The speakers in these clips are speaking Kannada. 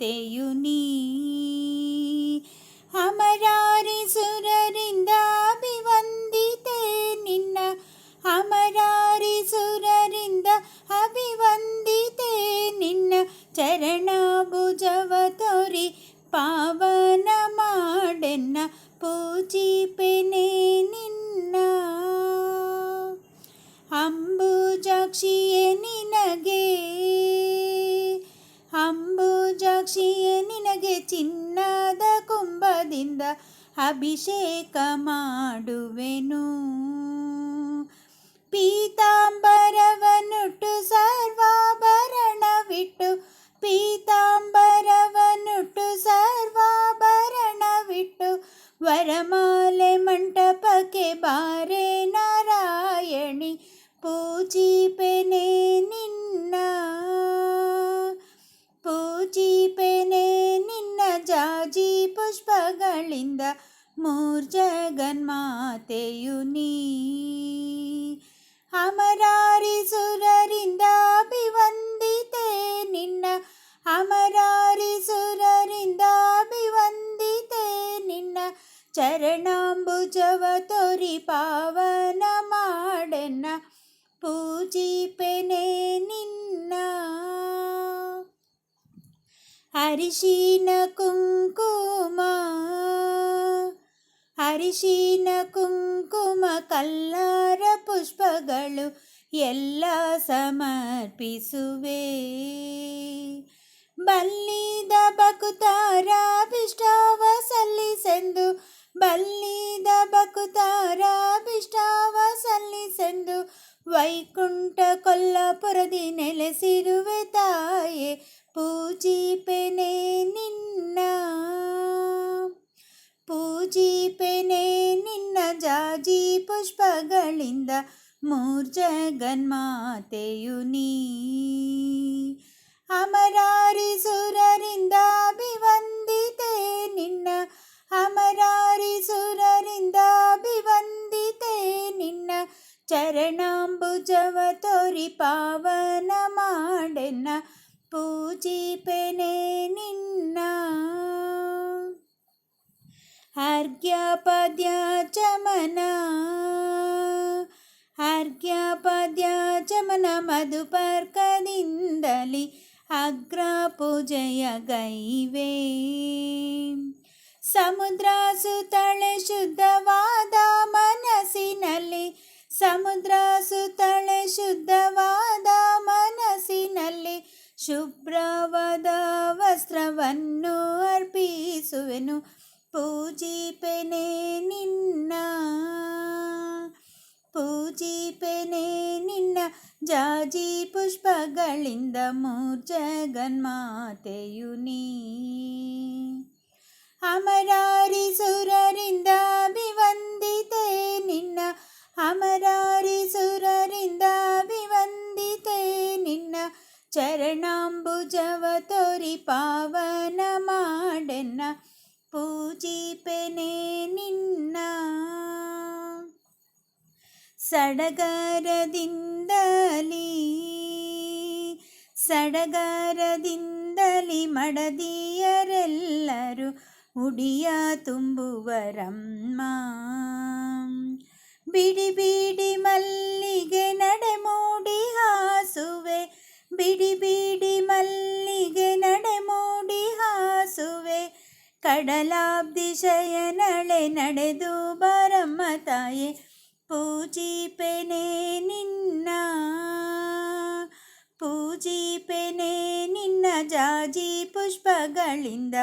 తేయుని ಕುಂಭದಿಂದ ಅಭಿಷೇಕ ಮಾಡುವೆನು. ಪೀತಾಂಬರವನುಟ್ಟು ಸರ್ವಾಭರಣವಿಟ್ಟು ಅಮರಾರಿ ಸುರರಿಂದ ಅಭಿವಂದಿತೆ ನಿನ್ನ ಅಮರಾರಿ ಸುರರಿಂದ ಅಭಿವಂದಿತೆ ನಿನ್ನ ಚರಣಾಂಬುಜವ ತೋರಿ ಪಾವನ ಮಾಡೆನ್ನ ಪೂಜಿಪೆನೆ ನಿನ್ನ ಅರಿಶಿನ ಕುಂಕುಮ ಅರಿಶಿನ ಕುಂಕುಮ ಕಲ್ಲಾರ ಪುಷ್ಪಗಳು ಎಲ್ಲ ಸಮರ್ಪಿಸುವೆ. ಬಲ್ಲಿದ ಬಕುತಾರ ಅಭಿಷ್ಟವ ಸಲ್ಲಿಸೆಂದು, ಬಲ್ಲಿದ ಬಕುತಾರ ಅಭಿಷ್ಟವ ಸಲ್ಲಿಸೆಂದು, ವೈಕುಂಠ ಕೊಲ್ಲಾಪುರದಿ ನೆಲೆಸಿರುವೆ ತಾಯೆ, ಪೂಜಿಪೆನೆ ನಿನ್ನ ಮೂರ್ಜಗನ್ಮಾತೆಯು ನೀ ಅಮರಾರಿ ಸುರರಿಂದ ಅಭಿವಂದಿತೆ ನಿನ್ನ ಅಮರಾರಿ ಸುರರಿಂದ ಅಭಿವಂದಿತೆ ನಿನ್ನ ಚರಣಾಂಬುಜವ ತೋರಿ ಪಾವನ ಮಾಡೆನ್ನ ಪೂಜಿಪೆನೆ ನಿನ್ನ ಅರ್ಘ್ಯಪದ್ಯ ಚಮನ ಮಧುಪರ್ಕದಿಂದಲಿ ಅಗ್ರ ಪೂಜೆಯ ಗೈವೆ ಸಮುದ್ರ ಸುತ್ತಳೆ ಶುದ್ಧವಾದ ಮನಸ್ಸಿನಲ್ಲಿ ಸಮುದ್ರ ಸುತ್ತಳೆ ಶುದ್ಧವಾದ ಮನಸ್ಸಿನಲ್ಲಿ ಶುಭ್ರವಾದ ವಸ್ತ್ರವನ್ನು ಅರ್ಪಿಸುವೆನು. ಜಾಜಿ ಪುಷ್ಪಗಳಿಂದ ಮೂರ್ಜಗನ್ಮಾತೆಯು ನೀ ಅಮರಾರಿ ಸುರರಿಂದ ಅಭಿವಂದಿತೆ ನಿನ್ನ ಅಮರಾರಿ ಸುರರಿಂದ ಅಭಿವಂದಿತೆ ನಿನ್ನ ಚರಣಾಂಬುಜವ ತೋರಿ ಪಾವನ ಮಾಡೆನ್ನ ಪೂಜಿಪೆನೆ ನಿನ್ನ ಸಡಗರದಿಂದಲಿ ಸಡಗರದಿಂದಲಿ ಮಡದಿಯರೆಲ್ಲರೂ ಉಡಿಯ ತುಂಬುವರಮ್ಮ. ಬಿಡಿ ಬಿಡಿ ಮಲ್ಲಿಗೆ ನಡೆಮೂಡಿ ಹಾಸುವೆ, ಬಿಡಿ ಬಿಡಿ ಮಲ್ಲಿಗೆ ನಡೆಮೂಡಿ ಹಾಸುವೆ, ಕಡಲಾಬ್ದಿ ಶಯನಳೆ ನಡೆದು ಬರಮ್ಮ ತಾಯೆ ಪೂಜಿಪೆನೆ ನಿನ್ನ ಪೂಜಿಪೆನೆ ನಿನ್ನ ಜಾಜಿ ಪುಷ್ಪಗಳಿಂದ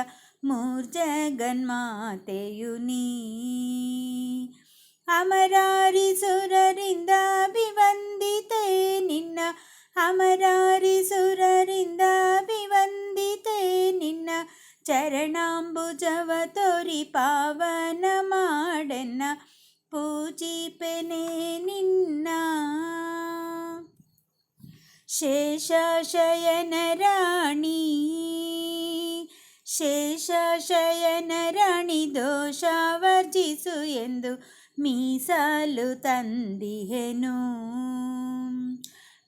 ಮೂರ್ಜಗನ್ಮಾತೆಯು ನೀ ಅಮರಾರಿ ಪೂಜಿಪೆನೆ ನಿನ್ನ. ಶೇಷಶಯನ ರಾಣಿ. ಶೇಷಶಯನ ರಾಣಿ ದೋಷ ವರ್ಜಿಸು ಎಂದು ಮೀಸಲು ತಂದಿಹೆನು.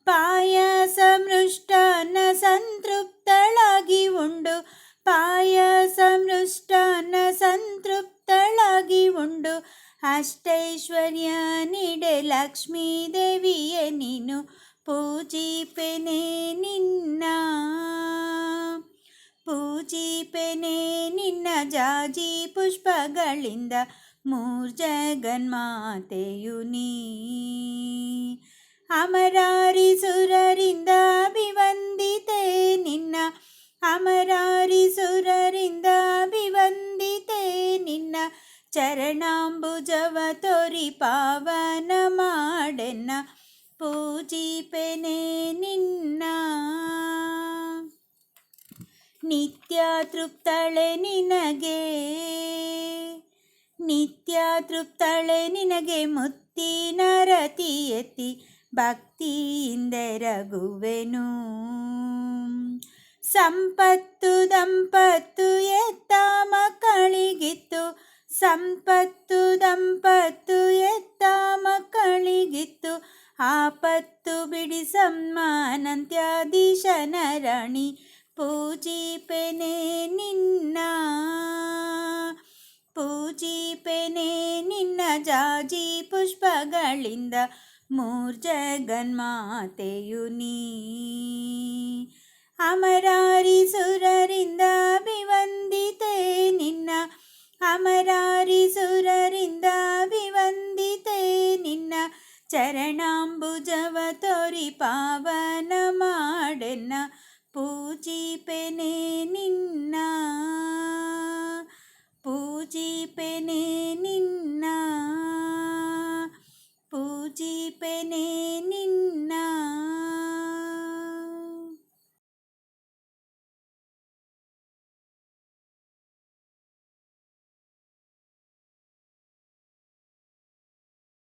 ಪಾಯಸ ಮೃಷ್ಟನ ಸಂತೃಪ್ತಳಾಗಿ ಉಂಡು. ಪಾಯಸ ಸಮೃಷ್ಟನ ಸಂತೃಪ್ತಳಾಗಿ ಉಂಡು. ಅಷ್ಟೈಶ್ವರ್ಯ ನೀಡೆ ಲಕ್ಷ್ಮೀ ದೇವಿಯ ನೀನು ಪೂಜಿಪೆನೆ ನಿನ್ನ. ಪೂಜಿಪೆನೆ ನಿನ್ನ ಜಾಜಿ ಪುಷ್ಪಗಳಿಂದ ಮೂರ್ಜಗನ್ಮಾತೆಯು ನೀ. ಅಮರಾರಿ ಸುರರಿಂದ ಅಭಿವಂದಿತೆ ನಿನ್ನ. ಅಮರಾರಿ ಸುರರಿಂದ ಚರಣಾಂಬುಜವ ತೊರಿ ಪಾವನ ಮಾಡೆನ್ನ ಪೂಜಿಪೆನೆ ನಿನ್ನ. ನಿತ್ಯ ತೃಪ್ತಳೆ ನಿನಗೆ ನಿತ್ಯ ತೃಪ್ತಳೆ ನಿನಗೆ ಮುತ್ತಿನ ರತಿ ಎತ್ತಿ ಭಕ್ತಿಯಿಂದೆರಗುವೆನು ಸಂಪತ್ತು ದಂಪತ್ತು ಎತ್ತ ಮಕ್ಕಳಿಗಿತ್ತು ಸಂಪತ್ತು ದಂಪತ್ತು ಎತ್ತ ಮಕ್ಕಳಿಗಿತ್ತು. ಆಪತ್ತು ಬಿಡಿಸಮ್ಮ ಅನಂತ್ಯಾಧೀಶನ ರಾಣಿ ಪೂಜಿಪೆನೆ ನಿನ್ನ. ಪೂಜಿಪೆನೆ ನಿನ್ನ ಜಾಜಿ ಪುಷ್ಪಗಳಿಂದ ಮೂರ್ಜಗನ್ಮಾತೆಯು ನೀ. ಅಮರಾರಿ ಸುರರಿಂದ ಅಭಿವಂದಿತೆ ನಿನ್ನ. ಅಮರಾರಿ ಸುರರಿಂದ ಅಭಿವಂದಿತೆ ನಿನ್ನ ಚರಣಾಂಬುಜವ ತೋರಿ ಪಾವನ ಮಾಡೆನ್ನ ಪೂಜಿಪೆನೆ ನಿನ್ನ ಪೂಜಿಪೆನೆ ನಿನ್ನ ಪೂಜಿಪೆನೆ